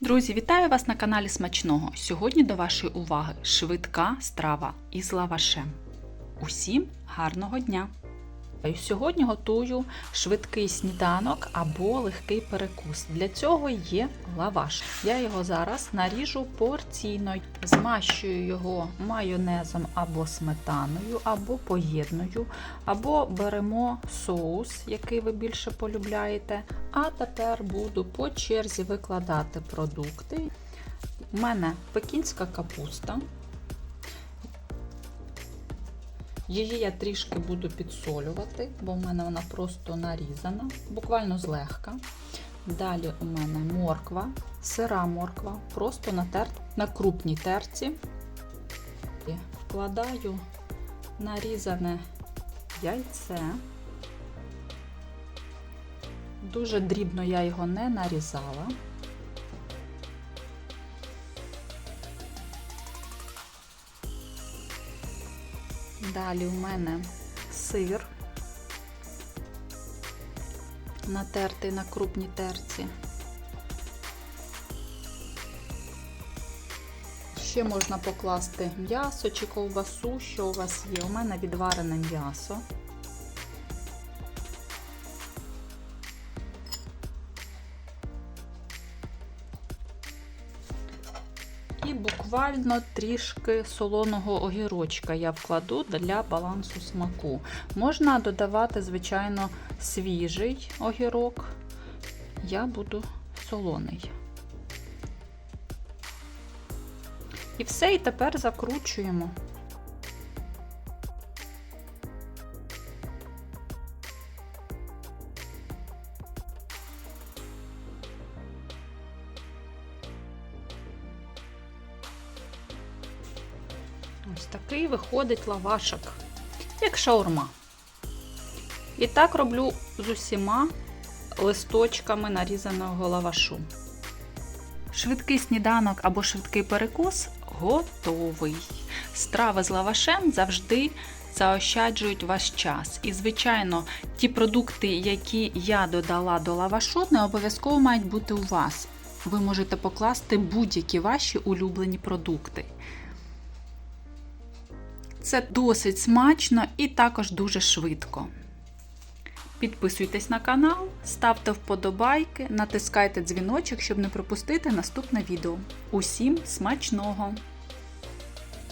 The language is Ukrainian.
Друзі, вітаю вас на каналі Смачного. Сьогодні до вашої уваги швидка страва із лавашем. Усім гарного дня! Сьогодні готую швидкий сніданок або легкий перекус. Для цього є лаваш. Я його зараз наріжу порційно, змащую його майонезом або сметаною, або поєдную, або беремо соус, який ви більше полюбляєте. А тепер буду по черзі викладати продукти. У мене пекінська капуста. Її я трішки буду підсолювати, бо в мене вона просто нарізана, буквально злегка. Далі у мене морква, сира морква, просто натерта на крупній терці. І Вкладаю нарізане яйце. Дуже дрібно я його не нарізала. Далі у мене сир, натертий на крупній терці. Ще можна покласти м'ясо чи ковбасу, що у вас є. У мене відварене м'ясо. І буквально трішки солоного огірочка я вкладу для балансу смаку. Можна додавати, звичайно, свіжий огірок. Я буду солоний. І все, і тепер закручуємо. Ось такий виходить лавашок, як шаурма. І так роблю з усіма листочками нарізаного лавашу. Швидкий сніданок або швидкий перекус готовий. Страви з лавашем завжди заощаджують ваш час. І, звичайно, ті продукти, які я додала до лавашу, не обов'язково мають бути у вас. Ви можете покласти будь-які ваші улюблені продукти. Це досить смачно і також дуже швидко. Підписуйтесь на канал, ставте вподобайки, натискайте дзвіночок, щоб не пропустити наступне відео. Усім смачного!